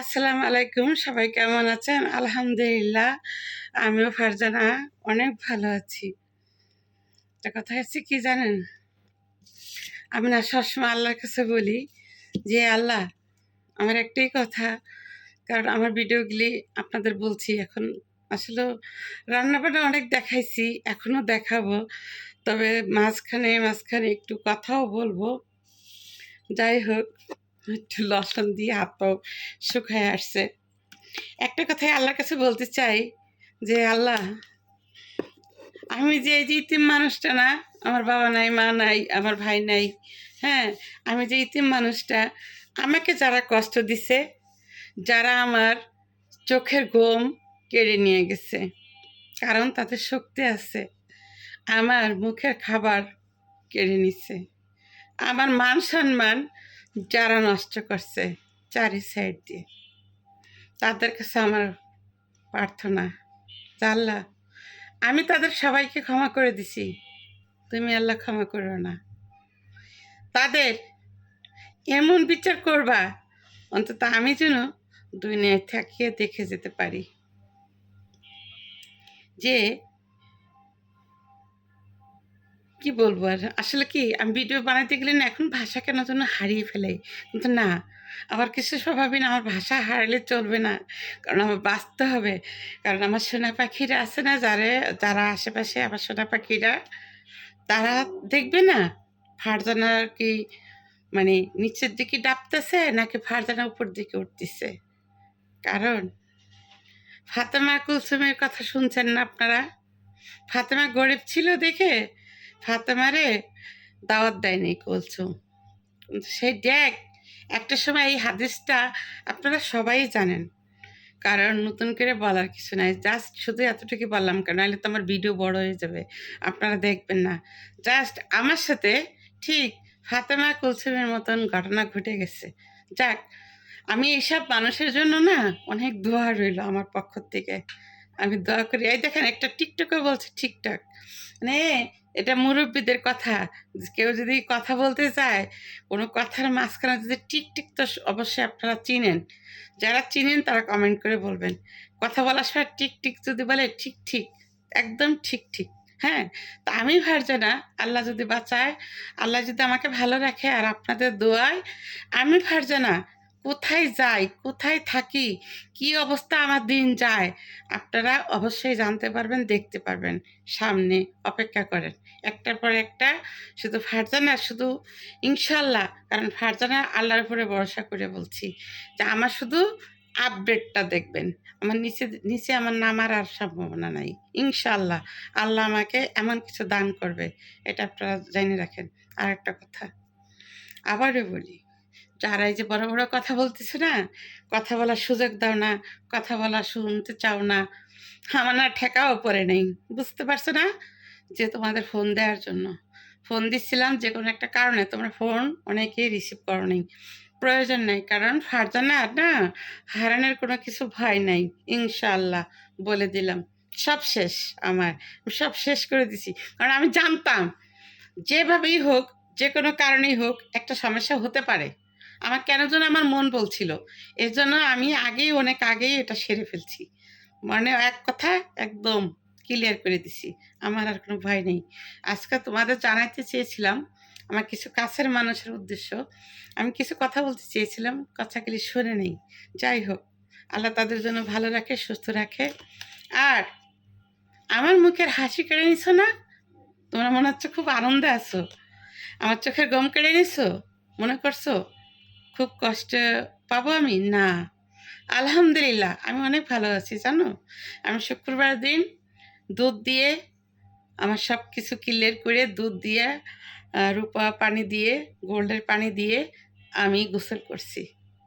আসসালামু আলাইকুম, সবাই কেমন আছেন? আলহামদুলিল্লাহ, আমিও ফারজানা অনেক ভালো আছি। একটা কথা হচ্ছে কি জানেন? আমি না সবসময় আল্লাহর কাছে বলি যে, আল্লাহ, আমার একটাই কথা, কারণ আমার ভিডিওগুলি আপনাদের বলছি এখন। আসলে রান্নাবান্না অনেক দেখাইছি, এখনও দেখাবো, তবে মাঝখানে মাঝখানে একটু কথাও বলব। যাই হোক একটু লসন দিয়ে হাত পাও শুকায় আসছে। একটা কথাই আল্লাহর কাছে বলতে চাই যে, আল্লাহ, আমি যে এই যে ইতিম মানুষটা না, আমার বাবা নাই, মা নাই, আমার ভাই নাই হ্যাঁ আমি যে ইতিম মানুষটা, আমাকে যারা কষ্ট দিছে, যারা আমার চোখের ঘুম কেড়ে নিয়ে গেছে, কারণ তাদের শক্তি আছে, আমার মুখের খাবার কেড়ে নিছে, আমার মান সম্মান যারা নষ্ট করছে চারি সাইড দিয়ে। তাদের কাছে আমার প্রার্থনা আল্লাহ, আমি তাদের সবাইকে ক্ষমা করে দিছি, তুমি আল্লাহ ক্ষমা করো না। তাদের এমন বিচার করবা, অন্তত আমি যেন দুনিয়ায় থাকিয়ে দেখে যেতে পারি। যে কি বলব আর? আসলে কি, আমি ভিডিও বানাতে গেলে না এখন ভাষা কেন যেন হারিয়ে ফেলে কিন্তু না আবার কিছু স্বভাবই না, আমার ভাষা হারালে চলবে না। কারণ আমার বাঁচতে হবে। কারণ আমার সোনা পাখিরা আছে না, যারা যারা আশেপাশে আমার সোনা পাখিরা, তারা দেখবে না, ফারজানা কি মানে নিচের দিকে ডাবতেছে, নাকি ফারজানা উপর দিকে উঠতেছে। কারণ ফাতেমা কুলসুমের কথা শুনছেন না আপনারা? ফাতেমা গরিব ছিল দেখে ফাতেমারে দাওয়াত দেয়নি কুলসুম সেই ড্যাগ একটা সময় এই হাদিসটা আপনারা সবাই জানেন, কারণ নতুন করে বলার কিছু নাই। জাস্ট শুধু এতটুকু বললাম কেন নাহলে তো আমার ভিডিও বড় হয়ে যাবে, আপনারা দেখবেন না। জাস্ট আমার সাথে ঠিক ফাতেমা কুলসুমের মতন ঘটনা ঘটে গেছে। যাক, আমি এইসব মানুষের জন্য না অনেক দোয়া রইল আমার পক্ষ থেকে। আমি দোয়া করি। এই দেখেন একটা টিকটকে বলছে ঠিকঠাক মানে এটা মুরব্বীদের কথা। কেউ যদি কথা বলতে চায়, কোনো কথার মাঝখানে যদি টিক টিক তো অবশ্যই আপনারা চিনেন। যারা চিনেন তারা কমেন্ট করে বলবেন। কথা বলার সময় টিক টিক যদি বলে, ঠিক ঠিক, একদম ঠিক ঠিক হ্যাঁ? তা আমি ভাবছি না আল্লাহ যদি বাঁচায়, আল্লাহ যদি আমাকে ভালো রাখে আর আপনাদের দোয়ায়, আমি ভাবছি না কোথায় যাই, কোথায় থাকি, কি অবস্থা আমার দিন যায়, আপনারা অবশ্যই জানতে পারবেন, দেখতে পারবেন, সামনে অপেক্ষা করেন। একটার পর একটা শুধু ফারজানা, শুধু ইনশাল্লাহ কারণ ফারজানা আল্লাহর উপরে ভরসা করে বলছি যে আমার শুধু আপডেটটা দেখবেন। আমার নিচে নিচে আমার নামার আর সম্ভাবনা নাই। ইনশাল্লাহ আল্লাহ আমাকে এমন কিছু দান করবে, এটা আপনারা জেনে রাখেন। আর একটা কথা, আবারও বলি যারা এই যে বড় বড় কথা বলতেছে না, কথা বলার সুযোগ দাও না, কথা বলা শুনতে চাও না, আমার না ঠেকাও পরে নেই। বুঝতে পারছ না? যে তোমাদের ফোন দেওয়ার জন্য। ফোন দিচ্ছিলাম যে কোনো একটা কারণে, তোমরা ফোন অনেকেই রিসিভ করো নেই। প্রয়োজন নাই, কারণ ফারজানা না হারানের কোনো কিছু ভয় নাই ইনশাল্লাহ বলে দিলাম। সব শেষ আমার সব শেষ করে দিছি। কারণ আমি জানতাম, যেভাবেই হোক, যে কোনো কারণেই হোক, একটা সমস্যা হতে পারে। আমার কেন যেন আমার মন বলছিল। এর জন্য আমি আগেই, অনেক আগেই এটা সেরে ফেলছি। মানে এক কথা একদম ক্লিয়ার করে দিছি। আমার আর কোনো ভয় নেই। আজকে তোমাদের জানাইতে চেয়েছিলাম, আমার কিছু কাছের মানুষের উদ্দেশ্য। আমি কিছু কথা বলতে চেয়েছিলাম কথাগুলি শুনে নেই। যাই হোক, আল্লাহ তাদের জন্য ভালো রাখে, সুস্থ রাখে। আর আমার মুখের হাসি কেড়ে নিছো না? তোমরা মনে হচ্ছে খুব আনন্দে আছো। আমার চোখের গম কেড়ে নিছো? মনে করছ? খুব কষ্ট পাবো আমি? না। আলহামদুলিল্লাহ, আমি অনেক ভালো আছি, জানো? আমি শুক্রবার দিন দুধ দিয়ে আমার সব কিছু ক্লিয়ার করে দুধ দিয়ে রূপা পানি দিয়ে, গোল্ডের পানি দিয়ে আমি গোসল করছি।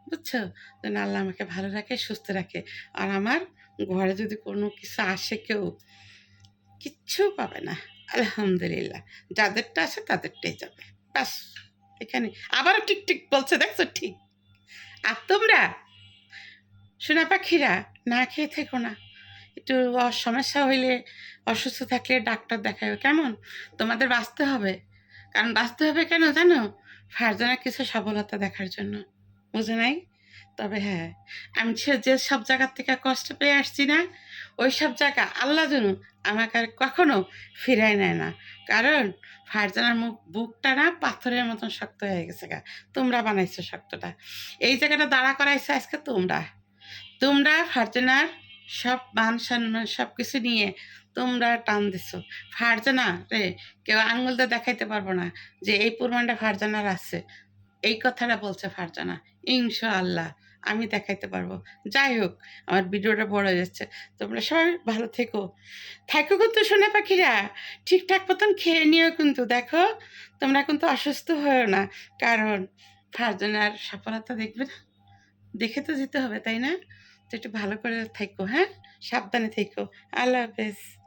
বুঝছ? যেন আল্লাহ আমাকে ভালো রাখে, সুস্থ রাখে। আর আমার ঘরে যদি কোনো কিছু আসে কেউ, কিচ্ছু পাবে না। আলহামদুলিল্লাহ। যাদেরটা আছে তাদেরটাই যাবে। ব্যাস। এখানে। আবারও টিক টিক বলছে, দেখছ ঠিক। আর তোমরা সোনা পাখিরা না খেয়ে থেকো না। একটু সমস্যা হইলে অসুস্থ থাকলে ডাক্তার দেখাবে কেমন? তোমাদের বাঁচতে হবে। কারণ বাঁচতে হবে কেন জানো? ফারজানের কিছু সফলতা দেখার জন্য। বুঝে নাই? তবে হ্যাঁ আমি সে যে সব জায়গার থেকে কষ্ট পেয়ে আসছি না ওই সব জায়গা আল্লাহ যেন আমাকে আর কখনো ফিরাই নেয় না। কারণ ফারজানার মুখ, বুকটা না পাথরের মতন শক্ত হয়ে গেছে গা। তোমরা বানাইছো শক্তটা। এই জায়গাটা দাঁড়া করাইছো আজকে তোমরা। তোমরা ফারজানার সব মান সম্মান সব কিছু নিয়ে তোমরা টান দিছো। ফারজানা রে, কেউ দিয়ে দেখাইতে পারব না যে এই প্রমাণটা ফারজানার আছে। এই কথাটা বলছে ফারজানা। ইনশাআল্লাহ। আমি দেখাইতে পারব। যাই হোক, আমার ভিডিওটা বড় হয়ে যাচ্ছে। তোমরা সবাই ভালো থেকো। থাকো কিন্তু সোনা পাখিরা। ঠিকঠাক মতন খেয়ে নিও কিন্তু, দেখো? তোমরা কিন্তু অসুস্থ হয়েও না। কারণ ফারজানার সফলতা দেখবে না। দেখে তো যেতে হবে, তাই না? তো একটু ভালো করে থেকো হ্যাঁ? সাবধানে থেকো। আল্লাহ হাফেজ।